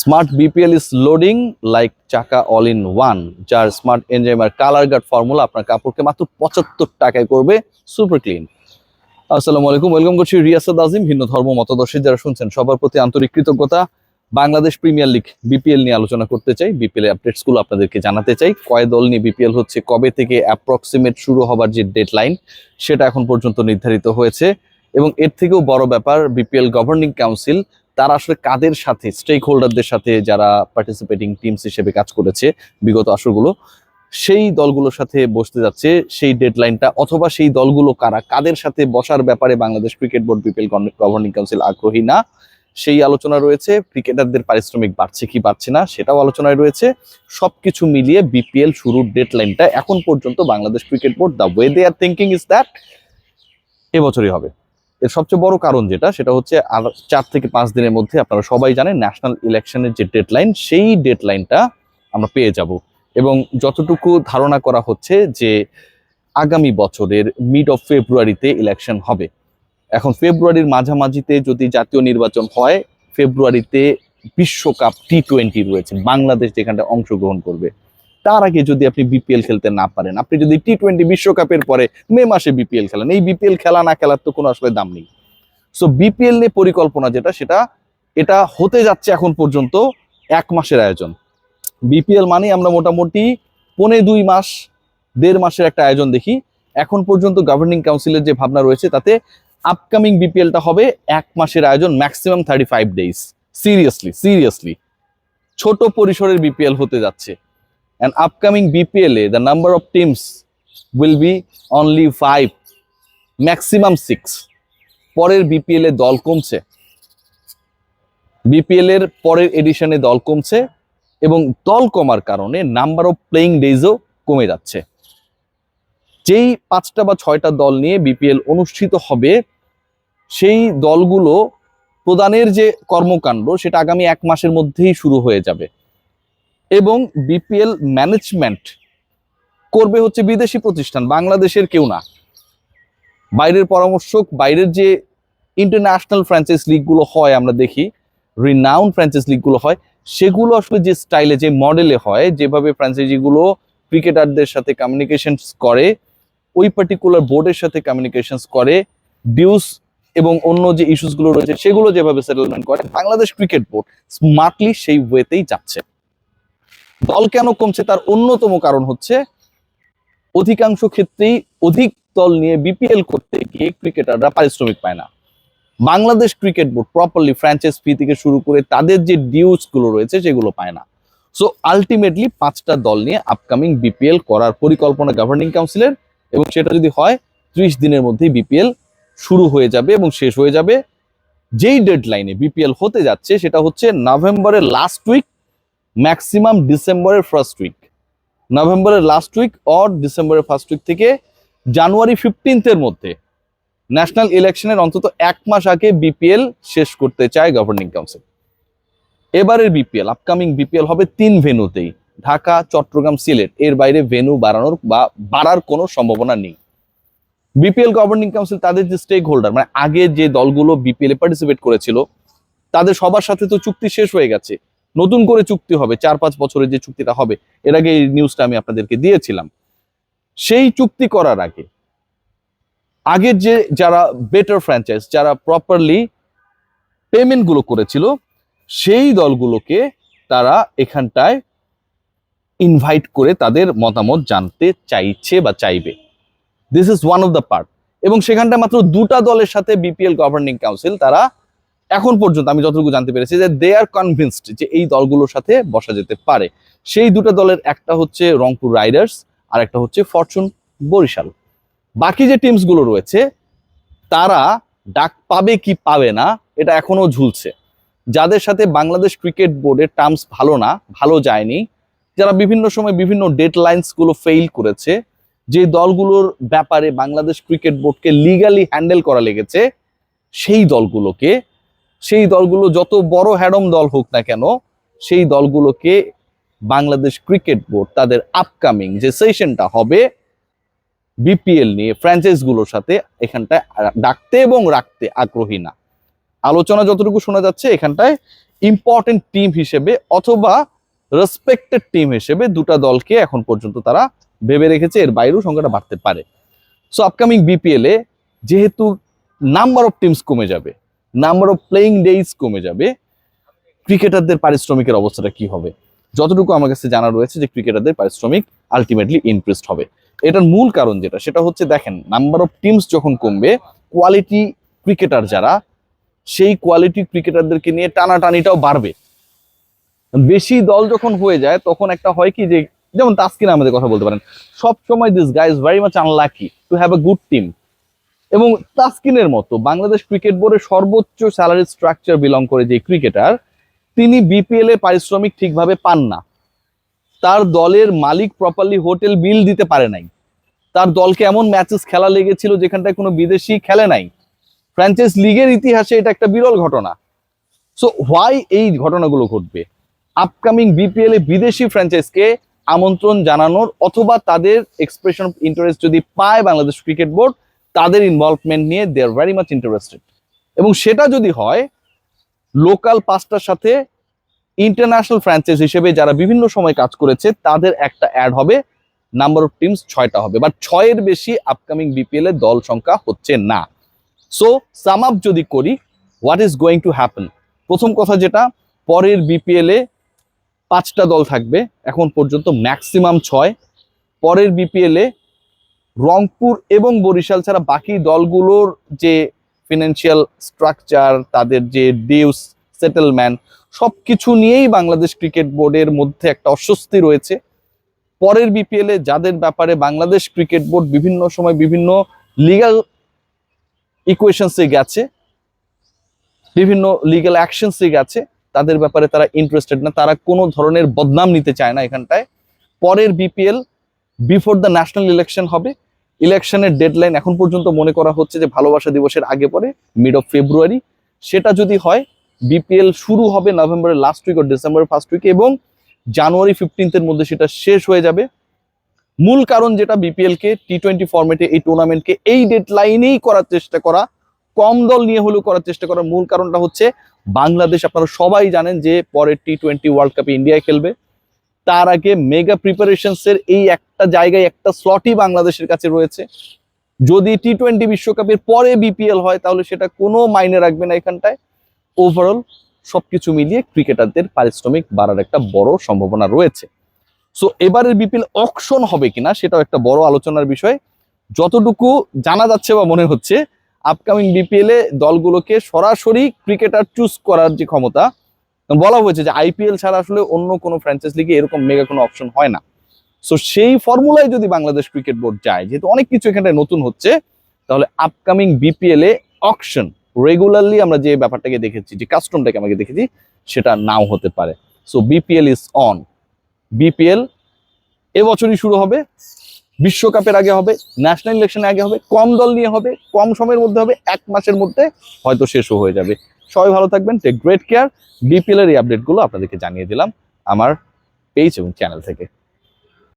Smart BPL is loading like Chaka all in one যার smart এনজাইমার colour guard formula আপনার কাপড়কে মাত্র পঁচাত্তর টাকায় করবে সুপার ক্লিন আসসালামু আলাইকুম ওয়েলকাম করছি রিয়াসাদ আজিম, ভিন্ন ধর্ম মতদর্শী। যারা শুনছেন, সবার প্রতি আন্তরিক কৃতজ্ঞতা। বাংলাদেশ প্রিমিয়ার লিগ বিপিএল নিয়ে আলোচনা করতে চাই। বিপিএল আপডেটসগুলো আপনাদেরকে জানাতে চাই। কয় দল নিয়ে বিপিএল হচ্ছে, কবে থেকে অ্যাপ্রক্সিমেট শুরু হবার যে ডেডলাইন সেটা এখন পর্যন্ত নির্ধারিত হয়েছে। এবং এর থেকেও বড় ব্যাপার বিপিএল গভর্নিং কাউন্সিল তারা আসলে কাদের সাথে স্টেক হোল্ডারদের সাথে যারা পার্টিসিপেটিং টিমস হিসেবে কাজ করেছে বিগত আসরগুলো, সেই দলগুলোর সাথে বসতে যাচ্ছে, সেই ডেডলাইনটা অথবা সেই দলগুলো কারা, কাদের সাথে বসার ব্যাপারে Bangladesh cricket board BPL governing council আগ্রহী না, সেই আলোচনা রয়েছে ক্রিকেটারদের পারিশ্রমিক বাড়ছে কি বাড়ছে না সেটাও আলোচনায় রয়েছে, সবকিছু মিলিয়ে বিপিএল শুরুর ডেডলাইনটা এখন পর্যন্ত Bangladesh cricket board the way they are thinking is that এবছরই হবে। এর সবচেয়ে বড় কারণ যেটা, সেটা হচ্ছে আর চার থেকে পাঁচ দিনের মধ্যে আপনারা সবাই জানেন ন্যাশনাল ইলেকশনের যে ডেডলাইন সেই ডেডলাইনটা আমরা পেয়ে যাব। এবং যতটুকু ধারণা করা হচ্ছে যে আগামী বছরের মিড অফ ফেব্রুয়ারিতে ইলেকশন হবে। এখন ফেব্রুয়ারির মাঝামাঝিতে যদি জাতীয় নির্বাচন হয় ফেব্রুয়ারিতে বিশ্বকাপ টি টোয়েন্টি রয়েছে, বাংলাদেশ যেখানটা অংশগ্রহণ করবে। তার আগে যদি আপনি বিপিএল খেলতে না পারেন, আপনি যদি টি টোয়েন্টি বিশ্বকাপের পরে মে মাসে বিপিএল খেলেন, এই বিপিএল খেলা না খেলার তো কোনো আসলে দাম নেই। সো বিপিএল নিয়ে পরিকল্পনা যেটা, সেটা, এটা হতে যাচ্ছে এখন পর্যন্ত এক মাসের আয়োজন। বিপিএল মানে আমরা মোটামুটি পনে দুই মাস, দেড় মাসের একটা আয়োজন দেখি। এখন পর্যন্ত গভর্নিং কাউন্সিলের যে ভাবনা রয়েছে, তাতে আপকামিং বিপিএলটা হবে এক মাসের আয়োজন maximum thirty five days seriously seriously ছোট পরিসরের বিপিএল হতে যাচ্ছে। Upcoming BPL A the number of teams will be only five maximum six পরের বিপিএল এ দল কমছে। বিপিএল এর পরের এডিশনে দল কমছে এবং দল কমার কারণে নাম্বার অফ প্লেইং ডেজও কমে যাচ্ছে। যেই পাঁচটা বা ছয়টা দল নিয়ে বিপিএল অনুষ্ঠিত হবে, সেই দলগুলো প্রদানের যে কর্মকাণ্ড, সেটা আগামী এক মাসের মধ্যেই শুরু হয়ে যাবে। এবং বিপিএল ম্যানেজমেন্ট করবে হচ্ছে বিদেশি প্রতিষ্ঠান, বাংলাদেশের কেউ না। বাইরের পরামর্শক, বাইরের যে ইন্টারন্যাশনাল ফ্র্যাঞ্চাইজ লিগগুলো হয়, আমরা দেখি রিনাউন ফ্র্যাঞ্চাইজ লিগগুলো হয়, সেগুলো আসলে যে স্টাইলে যে মডেলে হয়, যেভাবে ফ্র্যাঞ্চাইজিগুলো ক্রিকেটারদের সাথে কমিউনিকেশন করে, ওই পার্টিকুলার বোর্ডের সাথে কমিউনিকেশন করে ডিউস এবং অন্য যে ইস্যুসগুলো রয়েছে, সেগুলো যেভাবে সেটেলমেন্ট করে, বাংলাদেশ ক্রিকেট বোর্ড স্মার্টলি সেই ওয়েতেই যাচ্ছে। দল কেন কমছে? তার অন্যতম কারণ হচ্ছে অধিকাংশ ক্ষেত্রেই অধিক দল নিয়ে বিপিএল করতে গিয়ে ক্রিকেটাররা পারিশ্রমিক পায় না। Bangladesh cricket board properly franchise fee থেকে শুরু করে তাদের যে ডিউসগুলো রয়েছে সেগুলো পায় না। সো আলটিমেটলি পাঁচটা দল নিয়ে আপকামিং বিপিএল করার পরিকল্পনা গভর্নিং কাউন্সিলের এবং সেটা যদি হয়, ত্রিশ দিনের মধ্যেই বিপিএল শুরু হয়ে যাবে এবং শেষ হয়ে যাবে। যেই ডেডলাইনে বিপিএল হতে যাচ্ছে সেটা হচ্ছে নভেম্বরের লাস্ট উইক ম্যাক্সিমাম ডিসেম্বরের ফার্স্ট উইক নভেম্বরের লাস্ট উইক অর ডিসেম্বরের ফার্স্ট উইক থেকে জানুয়ারি ফিফটিন্থের মধ্যে ন্যাশনাল ইলেকশনের অন্তত এক মাস আগে বিপিএল শেষ করতে চায় গভর্নিং কাউন্সিল এবারের বিপিএল আপকামিং বিপিএল হবে তিন ভেনুতেই ঢাকা, চট্টগ্রাম, সিলেট, এর বাইরে ভেনু বাড়ানোর বা বাড়ার কোনো সম্ভাবনা নেই। বিপিএল গভর্নিং কাউন্সিল তাদের যে স্টেক হোল্ডার মানে আগে যে দলগুলো বিপিএল এ পার্টিসিপেট করেছিল, তাদের সবার সাথে তো চুক্তি শেষ হয়ে গেছে। নতুন করে চুক্তি হবে, চার পাঁচ বছরের যে চুক্তিটা হবে, এর আগে এই নিউজটা আমি আপনাদেরকে দিয়েছিলাম। সেই চুক্তি করার আগে, আগের যে যারা বেটার ফ্র্যাঞ্চাইজ যারা প্রপারলি পেমেন্টগুলো করেছিল, সেই দলগুলোকে তারা এখানটায় ইনভাইট করে তাদের মতামত জানতে চাইছে বা চাইবে। This is one of the part এবং সেখানটা মাত্র দুটা দলের সাথে বিপিএল গভর্নিং কাউন্সিল তারা এখন পর্যন্ত আমি যতটুকু জানতে পেরেছি যে দে আর কনভিন্সড যে এই দলগুলোর সাথে বসা যেতে পারে। সেই দুটো দলের একটা হচ্ছে রংপুর রাইডার্স, আর একটা হচ্ছে ফরচুন বরিশাল। বাকি যে টিমসগুলো রয়েছে, তারা ডাক পাবে কি পাবে না, এটা এখনও ঝুলছে। যাদের সাথে বাংলাদেশ ক্রিকেট বোর্ডের টার্মস ভালো না, ভালো যায়নি, যারা বিভিন্ন সময় বিভিন্ন ডেড লাইন্সগুলো ফেইল করেছে, যে দলগুলোর ব্যাপারে বাংলাদেশ ক্রিকেট বোর্ডকে লিগালি হ্যান্ডেল করা লেগেছে, সেই দলগুলোকে সেই দলগুলো যত বড় হ্যাডম দল হোক না কেন, সেই দলগুলোকে বাংলাদেশ ক্রিকেট বোর্ড, তাদের আপকামিং যে সেশনটা হবে বিপিএল নিয়ে ফ্র্যাঞ্চাইজগুলোর সাথে এখানটায় ডাকতে এবং রাখতে আগ্রহী না। আলোচনা যতটুকু শোনা যাচ্ছে, এখানটায় ইম্পর্টেন্ট টিম হিসেবে অথবা রেসপেক্টেড টিম হিসেবে দুটা দলকে এখন পর্যন্ত তারা ভেবে রেখেছে, এর বাইরেও সংখ্যাটা বাড়তে পারে। সো আপকামিং বিপিএল যেহেতু নাম্বার অফ টিমস কমে যাবে নাম্বার অফ প্লেইং ডেইজ কমে যাবে ক্রিকেটারদের পারিশ্রমিকের অবস্থাটা কি হবে? যতটুকু আমার কাছে জানা রয়েছে যে ক্রিকেটারদের পারিশ্রমিক আলটিমেটলি ইনক্রিজড হবে। এটার মূল কারণ যেটা, সেটা হচ্ছে দেখেন নাম্বার অফ টিমস যখন কমবে কোয়ালিটি ক্রিকেটার যারা, সেই কোয়ালিটি ক্রিকেটারদেরকে নিয়ে টানাটানিটাও বাড়বে। বেশি দল যখন হয়ে যায়, তখন একটা হয় কি যে, যেমন তাস্কিন আমাদের কথা বলতে পারেন সব সময় this guys very much unlucky to have a good team এবং তাস্কিনের মতো বাংলাদেশ ক্রিকেট বোর্ডের সর্বোচ্চ স্যালারি স্ট্রাকচার বিলং করে যে ক্রিকেটার তিনি বিপিএল এ পারিশ্রমিক ঠিকভাবে পান না। তার দলের মালিক প্রপারলি হোটেল বিল দিতে পারে নাই। তার দলকে এমন ম্যাচেস খেলা লেগেছিল যেখানটায় কোনো বিদেশি খেলে নাই। ফ্র্যাঞ্চাইজ লিগের ইতিহাসে এটা একটা বিরল ঘটনা। সো হোয়াই এই ঘটনাগুলো ঘটবে? আপকামিং বিপিএল এ বিদেশি ফ্র্যাঞ্চাইজকে আমন্ত্রণ জানানোর অথবা তাদের এক্সপ্রেশন অফ ইন্টারেস্ট যদি পায় বাংলাদেশ ক্রিকেট বোর্ড তাদের ইনভলভমেন্ট নিয়ে they are very much interested এবং সেটা যদি হয় লোকাল পাঁচটার সাথে ইন্টারন্যাশনাল ফ্র্যাঞ্চাইজ হিসেবে যারা বিভিন্ন সময় কাজ করেছে, তাদের একটা অ্যাড হবে নাম্বার অফ টিমস ছয়টা হবে। বাট ছয়ের বেশি আপকামিং বিপিএল এর দল সংখ্যা হচ্ছে না। সো সাম আপ যদি করি what is going to happen প্রথম কথা যেটা, পরের বিপিএল এ পাঁচটা দল থাকবে, এখন পর্যন্ত ম্যাক্সিমাম ছয়। পরের বিপিএল এ রংপুর এবং বরিশাল ছাড়া বাকি দলগুলোর যে ফিনান্সিয়াল স্ট্রাকচার তাদের যে ডিউস সেটেলমেন্ট সব কিছু নিয়েই বাংলাদেশ ক্রিকেট বোর্ডের মধ্যে একটা অস্বস্তি রয়েছে। পরের বিপিএল যাদের ব্যাপারে বাংলাদেশ ক্রিকেট বোর্ড বিভিন্ন সময় বিভিন্ন লিগ্যাল ইকুয়েশনসে গেছে, বিভিন্ন লিগ্যাল অ্যাকশনসে গেছে, তাদের ব্যাপারে তারা ইন্টারেস্টেড না, তারা কোনো ধরনের বদনাম নিতে চায় না এখানটায়। পরের BPL before the national election হবে। ইলেকশনের ডেডলাইন এখন পর্যন্ত মনে করা হচ্ছে যে ভালোবাসা দিবসের আগে পরে মিড অফ ফেব্রুয়ারি সেটা যদি হয় বিপিএল শুরু হবে নভেম্বরের লাস্ট উইক ও ডিসেম্বরের ফার্স্ট উইকে এবং জানুয়ারি ফিফটিন্থের মধ্যে সেটা শেষ হয়ে যাবে। মূল কারণ যেটা বিপিএল কে টি টোয়েন্টি ফর্মেটে এই টুর্নামেন্টকে এই ডেডলাইনেই করার চেষ্টা করা, কম দল নিয়ে হলেও করার চেষ্টা করার মূল কারণটা হচ্ছে বাংলাদেশ। আপনারা সবাই জানেন যে পরের টি টোয়েন্টি ওয়ার্ল্ড কাপে ইন্ডিয়ায় খেলবে। তার আগে মেগা প্রিপারেশনস এর এই একটা জায়গায় একটা স্লটই বাংলাদেশের কাছে রয়েছে। যদি টি টোয়েন্টি বিশ্বকাপের পরে বিপিএল হয়, তাহলে সেটা কোনো মাইনে রাখবে না এখানটায়। ওভারঅল সবকিছু মিলিয়ে ক্রিকেটারদের পারিশ্রমিক বাড়ার একটা বড় সম্ভাবনা রয়েছে। সো এবারের বিপিএল অকশন হবে কিনা, সেটাও একটা বড় আলোচনার বিষয়। যতটুকু জানা যাচ্ছে বা মনে হচ্ছে আপকামিং বিপিএল এ দলগুলোকে সরাসরি ক্রিকেটার চুজ করার যে ক্ষমতা বলা হয়েছে যে আইপিএল ছাড়া আসলে অন্য কোনো ফ্র্যাঞ্চাইজ লিগে এরকম মেগা কোনো অপশন হয় না। সো সেই ফর্মুলায় যদি বাংলাদেশ ক্রিকেট বোর্ড যায় যেহেতু অনেক কিছু এখানটায় নতুন হচ্ছে, তাহলে আপকামিং বিপিএল এ অকশন রেগুলারলি আমরা যে ব্যাপারটাকে দেখেছি, যে কাস্টমটাকে আমাকে দেখেছি, সেটা নাও হতে পারে। So BPL is on BPL এবছরই শুরু হবে, বিশ্বকাপের আগে হবে ন্যাশনাল ইলেকশনের আগে হবে, কম দল নিয়ে হবে, কম সময়ের মধ্যে হবে, এক মাসের মধ্যে হয়তো শেষও হয়ে যাবে। সবাই ভালো থাকবেন টেক গ্রেট কেয়ার বিপিএল এর এই আপডেটগুলো আপনাদেরকে জানিয়ে দিলাম আমার পেজ এবং চ্যানেল থেকে।